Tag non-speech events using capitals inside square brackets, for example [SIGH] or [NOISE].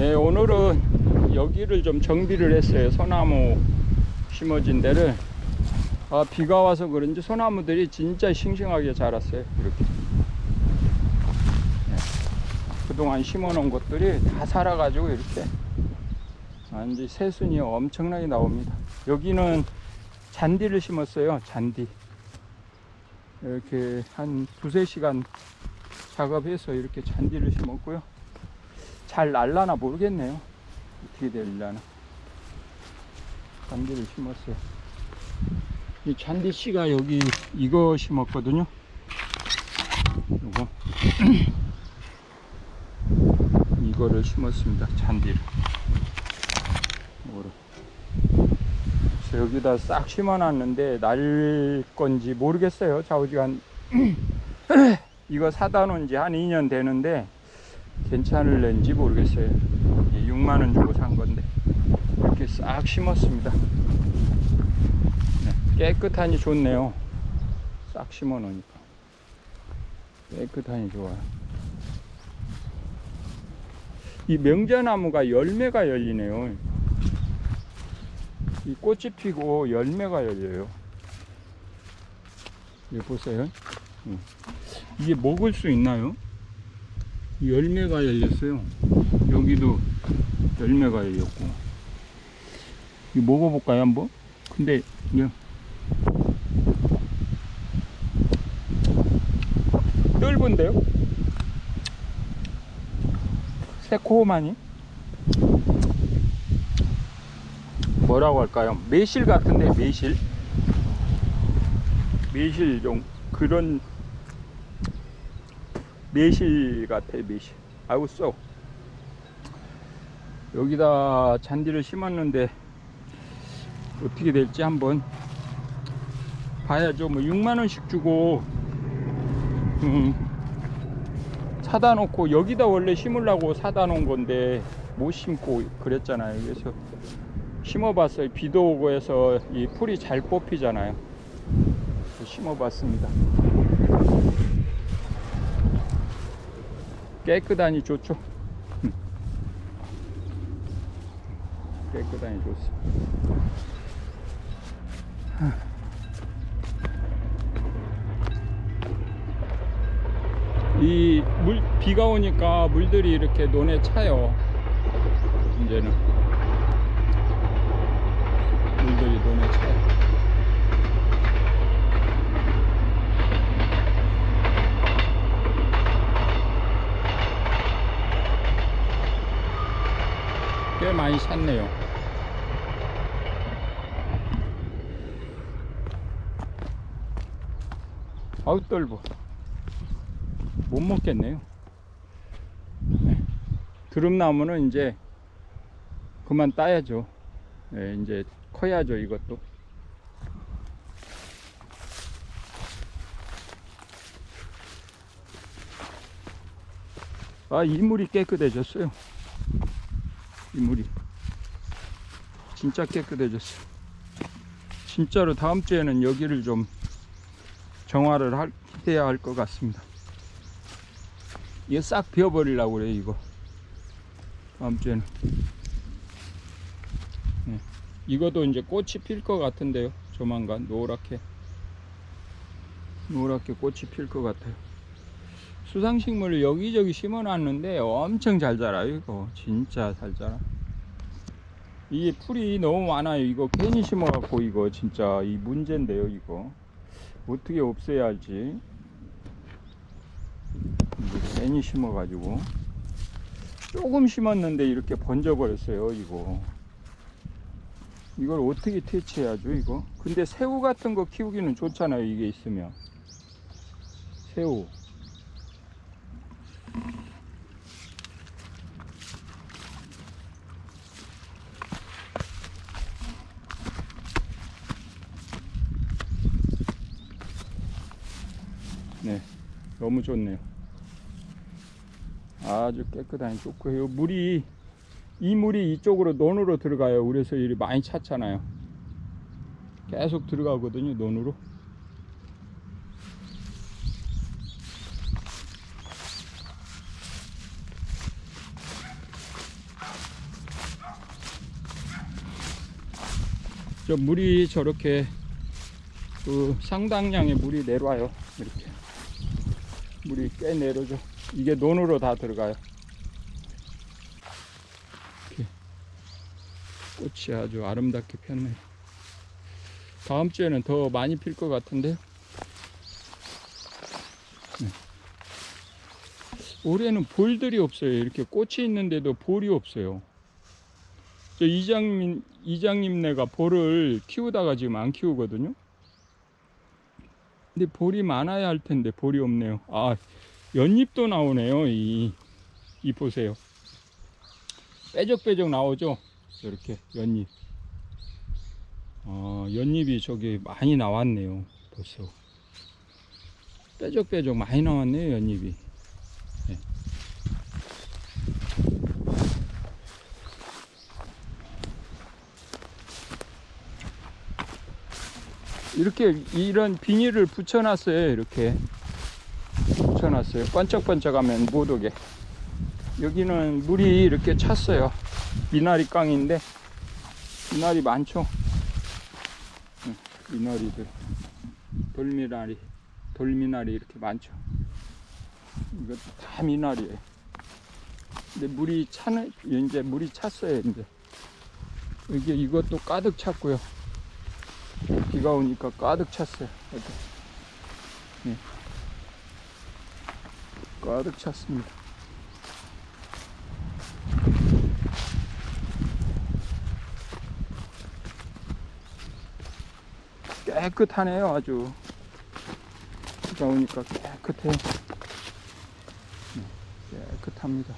네, 오늘은 여기를 좀 정비를 했어요. 소나무 심어진 데를. 아, 비가 와서 그런지 소나무들이 진짜 싱싱하게 자랐어요. 이렇게. 네. 그동안 심어 놓은 것들이 다 살아가지고 이렇게. 완전 새순이 엄청나게 나옵니다. 여기는 잔디를 심었어요. 잔디. 이렇게 한 두세 시간 작업해서 이렇게 잔디를 심었고요. 잘 날라나 모르겠네요. 어떻게 될려나. 잔디를 심었어요. 이 잔디 씨가 여기 이거 심었거든요. 요거. [CLEARS THROAT] 이거를 심었습니다. 잔디를. 이거를. 그래서 여기다 싹 심어놨는데 날 건지 모르겠어요. 좌우지간 [CLEARS THROAT] 이거 사다 놓은 지 한 2년 되는데 괜찮을는지 모르겠어요. 6만 원 주고 산 건데 이렇게 싹 심었습니다. 네, 깨끗하니 좋네요. 싹 심어 놓으니까 깨끗하니 좋아요. 이 명자나무가 열매가 열리네요. 이 꽃이 피고 열매가 열려요. 이거 보세요. 응. 이게 먹을 수 있나요? 이 열매가 열렸어요. 여기도 열매가 열렸고. 이거 먹어볼까요, 한번? 근데, 이게. 떫은데요? 새콤하니? 뭐라고 할까요? 매실 같은데, 매실? 매실 좀, 그런 매실 같아 매실. 아이고 써 여기다 잔디를 심었는데 어떻게 될지 한번 봐야죠. 뭐 6만원씩 주고 음, 사다 놓고 여기다 원래 심으려고 사다 놓은 건데 못 심고 그랬잖아요. 그래서 심어봤어요. 비도 오고 해서 이 풀이 잘 뽑히잖아요. 심어봤습니다 깨끗하니 좋죠. 깨끗하니 좋습니다. 이 물, 비가 오니까 물들이 이렇게 논에 차요. 이제는. 물들이 논에 차요. 꽤 많이 샀네요. 아우 떨보 못 먹겠네요. 네. 드럼나무는 이제 그만 따야죠. 네, 이제 커야죠 이것도. 아 이물이 깨끗해졌어요. 이 물이. 진짜 깨끗해졌어. 진짜로 다음 주에는 여기를 좀 정화를 할, 해야 할 것 같습니다. 이거 싹 비워버리려고 그래 이거. 다음 주에는. 네. 이것도 이제 꽃이 필 것 같은데요 조만간. 노랗게. 노랗게 꽃이 필 것 같아요 수상식물을 여기저기 심어놨는데 엄청 잘 자라요 이거. 진짜 잘 자라. 이게 풀이 너무 많아요. 이거 괜히 심어갖고 이거 진짜 이 문제인데요 이거. 어떻게 없애야 할지. 괜히 심어가지고. 조금 심었는데 이렇게 번져버렸어요 이거. 이걸 어떻게 퇴치해야죠 이거? 근데 새우 같은 거 키우기는 좋잖아요 이게 있으면. 새우 너무 좋네요. 아주 깨끗하니 좋고요. 물이 이 물이 이쪽으로 논으로 들어가요. 그래서 일이 많이 찼잖아요. 계속 들어가거든요. 논으로. 저 물이 저렇게 그 상당량의 물이 내려와요. 이렇게. 물이 꽤 내려져. 이게 논으로 다 들어가요. 이렇게 꽃이 아주 아름답게 폈네요. 다음 주에는 더 많이 필 것 같은데요. 네. 올해는 볼들이 없어요. 이렇게 꽃이 있는데도 볼이 없어요. 저 이장님, 이장님네가 볼을 키우다가 지금 안 키우거든요. 근데 볼이 많아야 할 텐데 볼이 없네요. 아, 연잎도 나오네요. 이, 이 보세요. 빼적빼적 나오죠? 이렇게 연잎. 아, 연잎이 저기 많이 나왔네요. 벌써. 빼적빼적 많이 나왔네요, 연잎이. 이렇게 이런 비닐을 붙여놨어요. 이렇게 붙여놨어요. 번쩍번쩍하면 못 오게. 여기는 물이 이렇게 찼어요. 미나리 강인데 미나리 많죠. 응, 미나리들 돌미나리 돌미나리 이렇게 많죠. 이거 다 미나리예요. 근데 물이 차는 이제 물이 찼어요. 이제 이게 이것도 가득 찼고요. 비가 오니까 가득 찼어요. 예. 가득 찼습니다. 깨끗하네요, 아주. 비가 오니까 깨끗해요. 네, 깨끗합니다.